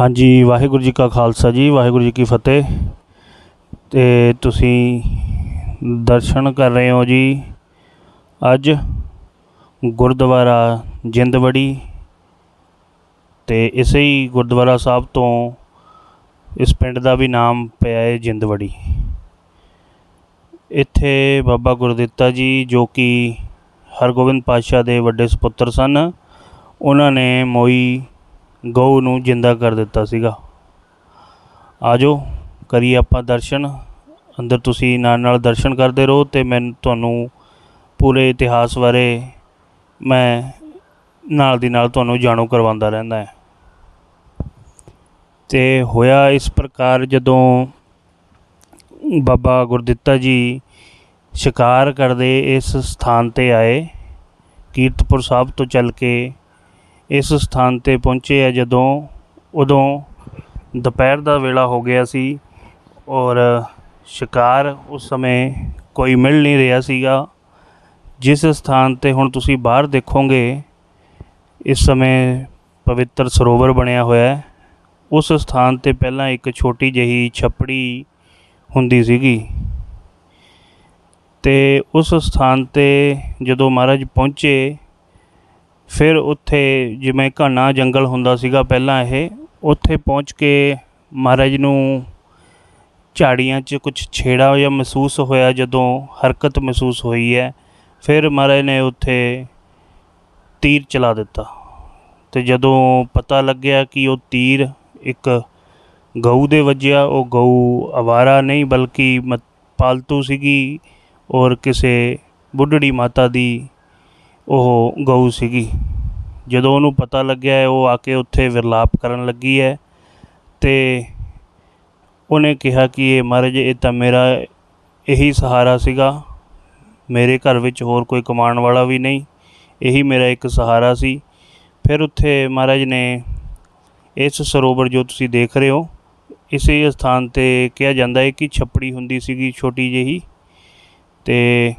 ਹਾਂਜੀ, ਵਾਹਿਗੁਰੂ ਜੀ ਕਾ ਖਾਲਸਾ ਜੀ, ਵਾਹਿਗੁਰੂ ਜੀ ਕੀ ਫਤਿਹ। ਤੇ ਤੁਸੀਂ ਦਰਸ਼ਨ ਕਰ ਰਹੇ ਹੋ ਜੀ ਅੱਜ ਗੁਰਦੁਆਰਾ ਜਿੰਦਵੜੀ ਤੇ ਇਸੇ ਹੀ ਗੁਰਦੁਆਰਾ ਸਾਹਿਬ ਤੋਂ ਇਸ ਪਿੰਡ ਦਾ ਵੀ ਨਾਮ ਪਿਆ ਹੈ ਜਿੰਦਵੜੀ। ਇੱਥੇ ਬਾਬਾ ਗੁਰਦਿੱਤਾ ਜੀ ਜੋ ਕਿ ਹਰਗੋਬਿੰਦ ਪਾਤਸ਼ਾਹ ਦੇ ਵੱਡੇ ਸੁਪੁੱਤਰ ਸਨ, ਉਹਨਾਂ ਨੇ ਮੋਈ ਗਊ ਨੂੰ ਜਿੰਦਾ ਕਰ ਦਿੱਤਾ ਸੀਗਾ। ਆਜੋ, ਕਰੀਏ ਆਪਾਂ ਦਰਸ਼ਨ। ਅੰਦਰ ਤੁਸੀਂ ਨਾਲ ਨਾਲ ਦਰਸ਼ਨ ਕਰਦੇ ਰਹੋ ਤੇ ਮੈਂ ਤੁਹਾਨੂੰ ਪੂਰੇ ਇਤਿਹਾਸ ਬਾਰੇ ਮੈਂ ਨਾਲ ਦੀ ਨਾਲ ਤੁਹਾਨੂੰ ਜਾਣੂ ਕਰਵਾਉਂਦਾ ਰਹਿੰਦਾ ਹੈ। ਤੇ ਹੋਇਆ ਇਸ ਪ੍ਰਕਾਰ ਜਦੋਂ ਬਾਬਾ ਗੁਰਦਿੱਤਾ ਜੀ ਸ਼ਿਕਾਰ ਕਰਦੇ ਇਸ ਸਥਾਨ ਤੇ ਆਏ, ਕੀਰਤਪੁਰ ਸਾਹਿਬ ਤੋਂ ਚੱਲ ਕੇ ਇਸ ਸਥਾਨ ਤੇ ਪਹੁੰਚੇ ਆ ਜਦੋਂ, ਉਦੋਂ ਦੁਪਹਿਰ ਦਾ ਵੇਲਾ ਹੋ ਗਿਆ ਸੀ ਔਰ ਸ਼ਿਕਾਰ ਉਸ ਸਮੇਂ ਕੋਈ ਮਿਲ ਨਹੀਂ ਰਿਹਾ ਸੀਗਾ। ਜਿਸ ਸਥਾਨ ਤੇ ਹੁਣ ਤੁਸੀਂ ਬਾਹਰ ਦੇਖੋਗੇ, ਇਸ ਸਮੇਂ ਪਵਿੱਤਰ ਸਰੋਵਰ ਬਣਿਆ ਹੋਇਆ ਹੈ। ਉਸ ਸਥਾਨ ਤੇ ਪਹਿਲਾਂ ਇੱਕ ਛੋਟੀ ਜਿਹੀ ਛੱਪੜੀ ਹੁੰਦੀ ਸੀਗੀ। ਤੇ ਉਸ ਸਥਾਨ ਤੇ ਜਦੋਂ ਮਹਾਰਾਜ ਪਹੁੰਚੇ ਫਿਰ ਉੱਥੇ ਜਿਵੇਂ ਘਣਾ ਜੰਗਲ ਹੁੰਦਾ ਸੀਗਾ ਪਹਿਲਾਂ ਇਹ, ਉੱਥੇ ਪਹੁੰਚ ਕੇ ਮਹਾਰਾਜ ਨੂੰ ਝਾੜੀਆਂ 'ਚ ਕੁਝ ਛੇੜਾ ਜਾਂ ਮਹਿਸੂਸ ਹੋਇਆ ਜਦੋਂ ਹਰਕਤ ਮਹਿਸੂਸ ਹੋਈ ਹੈ। ਫਿਰ ਮਹਾਰਾਜ ਨੇ ਉੱਥੇ ਤੀਰ ਚਲਾ ਦਿੱਤਾ ਤੇ ਜਦੋਂ ਪਤਾ ਲੱਗਿਆ ਕਿ ਉਹ ਤੀਰ ਇੱਕ ਗਊ ਦੇ ਵੱਜਿਆ, ਉਹ ਗਊ ਅਵਾਰਾ ਨਹੀਂ ਬਲਕਿ ਮ- ਪਾਲਤੂ ਸੀਗੀ ਔਰ ਕਿਸੇ ਬੁੱਢੜੀ ਮਾਤਾ ਦੀ ਉਹ ਗਊ ਸੀਗੀ। ਜਦੋਂ ਉਹਨੂੰ ਪਤਾ ਲੱਗਿਆ, ਉਹ ਆ ਕੇ ਉੱਥੇ ਵਿਰਲਾਪ ਕਰਨ ਲੱਗੀ ਹੈ ਤੇ ਉਹਨੇ ਕਿਹਾ ਕਿ ਇਹ ਮਹਾਰਾਜ, ਇਹ ਤਾਂ ਮੇਰਾ ਇਹੀ ਸਹਾਰਾ ਸੀਗਾ। ਮੇਰੇ ਘਰ ਵਿੱਚ ਹੋਰ ਕੋਈ ਕਮਾਉਣ ਵਾਲਾ ਵੀ ਨਹੀਂ, ਇਹੀ ਮੇਰਾ ਇੱਕ ਸਹਾਰਾ ਸੀ। ਫਿਰ ਉੱਥੇ ਮਹਾਰਾਜ ਨੇ ਇਸ ਸਰੋਵਰ ਜੋ ਤੁਸੀਂ ਦੇਖ ਰਹੇ ਹੋ, ਇਸੇ ਸਥਾਨ ਤੇ ਕਿਹਾ ਜਾਂਦਾ ਹੈ ਕਿ ਛੱਪੜੀ ਹੁੰਦੀ ਸੀਗੀ, ਛੋਟੀ ਜਿਹੀ। ਤੇ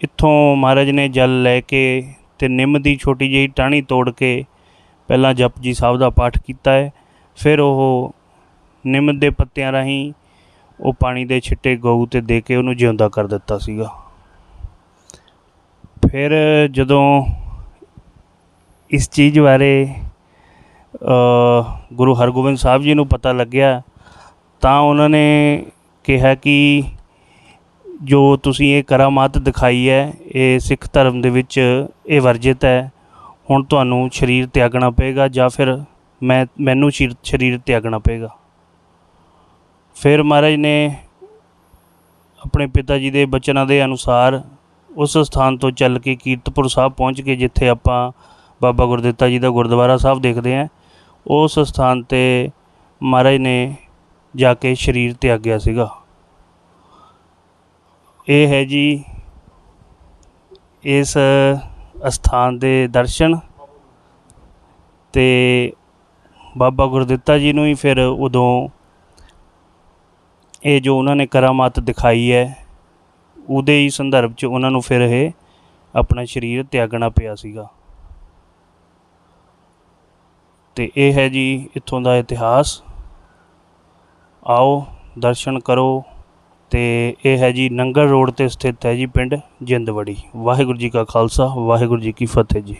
ਇੱਥੋਂ ਮਹਾਰਾਜ ਨੇ ਜਲ ਲੈ ਕੇ ਤੇ ਨਿੰਮ ਦੀ ਛੋਟੀ ਜਿਹੀ ਟਾਹਣੀ ਤੋੜ ਕੇ ਪਹਿਲਾਂ ਜਪਜੀ ਸਾਹਿਬ ਦਾ ਪਾਠ ਕੀਤਾ ਹੈ। ਫਿਰ ਉਹ ਨਿੰਮ ਦੇ ਪੱਤਿਆਂ ਰਾਹੀਂ ਉਹ ਪਾਣੀ ਦੇ ਛਿੱਟੇ ਗਊ ਤੇ ਦੇ ਕੇ ਉਹਨੂੰ ਜਿਉਂਦਾ ਕਰ ਦਿੱਤਾ ਸੀਗਾ। ਫਿਰ ਜਦੋਂ ਇਸ ਚੀਜ਼ ਬਾਰੇ ਗੁਰੂ ਹਰਗੋਬਿੰਦ ਸਾਹਿਬ ਜੀ ਨੂੰ ਪਤਾ ਲੱਗਿਆ ਤਾਂ ਉਹਨਾਂ ਨੇ ਕਿਹਾ ਕਿ ਜੋ ਤੁਸੀਂ ਇਹ ਕਰਾਮਾਤ ਦਿਖਾਈ ਹੈ, ਇਹ ਸਿੱਖ ਧਰਮ ਦੇ ਵਿੱਚ ਇਹ ਵਰਜਿਤ ਹੈ, ਹੁਣ ਤੁਹਾਨੂੰ ਸਰੀਰ ਤਿਆਗਣਾ ਪਏਗਾ ਜਾਂ ਫਿਰ ਮੈਂ, ਮੈਨੂੰ ਸ਼ਰੀਰ- ਸਰੀਰ ਤਿਆਗਣਾ ਪਏਗਾ। ਫਿਰ ਮਹਾਰਾਜ ਨੇ ਆਪਣੇ ਪਿਤਾ ਜੀ ਦੇ ਬਚਨਾਂ ਦੇ ਅਨੁਸਾਰ ਉਸ ਸਥਾਨ ਤੋਂ ਚੱਲ ਕੇ ਕੀਰਤਪੁਰ ਸਾਹਿਬ ਪਹੁੰਚ ਕੇ ਜਿੱਥੇ ਆਪਾਂ ਬਾਬਾ ਗੁਰਦਿੱਤਾ ਜੀ ਦਾ ਗੁਰਦੁਆਰਾ ਸਾਹਿਬ ਦੇਖਦੇ ਹਾਂ, ਉਸ ਸਥਾਨ ਤੇ ਮਹਾਰਾਜ ਨੇ ਜਾ ਕੇ ਸਰੀਰ ਤਿਆਗਿਆ ਸੀਗਾ। ਇਹ ਹੈ ਜੀ ਇਸ ਅਸਥਾਨ ਦੇ ਦਰਸ਼ਨ ਤੇ ਬਾਬਾ ਗੁਰਦਿੱਤਾ ਜੀ ਨੂੰ ਹੀ ਫਿਰ ਉਦੋਂ ਇਹ ਜੋ ਉਹਨਾਂ ਨੇ ਕਰਾਮਾਤ ਦਿਖਾਈ ਹੈ, ਉਹਦੇ ਹੀ ਸੰਦਰਭ 'ਚ ਉਹਨਾਂ ਨੂੰ ਫਿਰ ਇਹ ਆਪਣਾ ਸਰੀਰ ਤਿਆਗਣਾ ਪਿਆ ਸੀਗਾ। ਤੇ ਇਹ ਹੈ ਜੀ ਇੱਥੋਂ ਦਾ ਇਤਿਹਾਸ। ਆਓ ਦਰਸ਼ਨ ਕਰੋ। ਅਤੇ ਇਹ ਹੈ ਜੀ ਨੰਗਲ ਰੋਡ ਤੇ ਸਥਿਤ ਹੈ ਜੀ ਪਿੰਡ ਜਿੰਦਵੜੀ। ਵਾਹਿਗੁਰੂ ਜੀ ਕਾ ਖਾਲਸਾ, ਵਾਹਿਗੁਰੂ ਜੀ ਕੀ ਫਤਿਹ ਜੀ।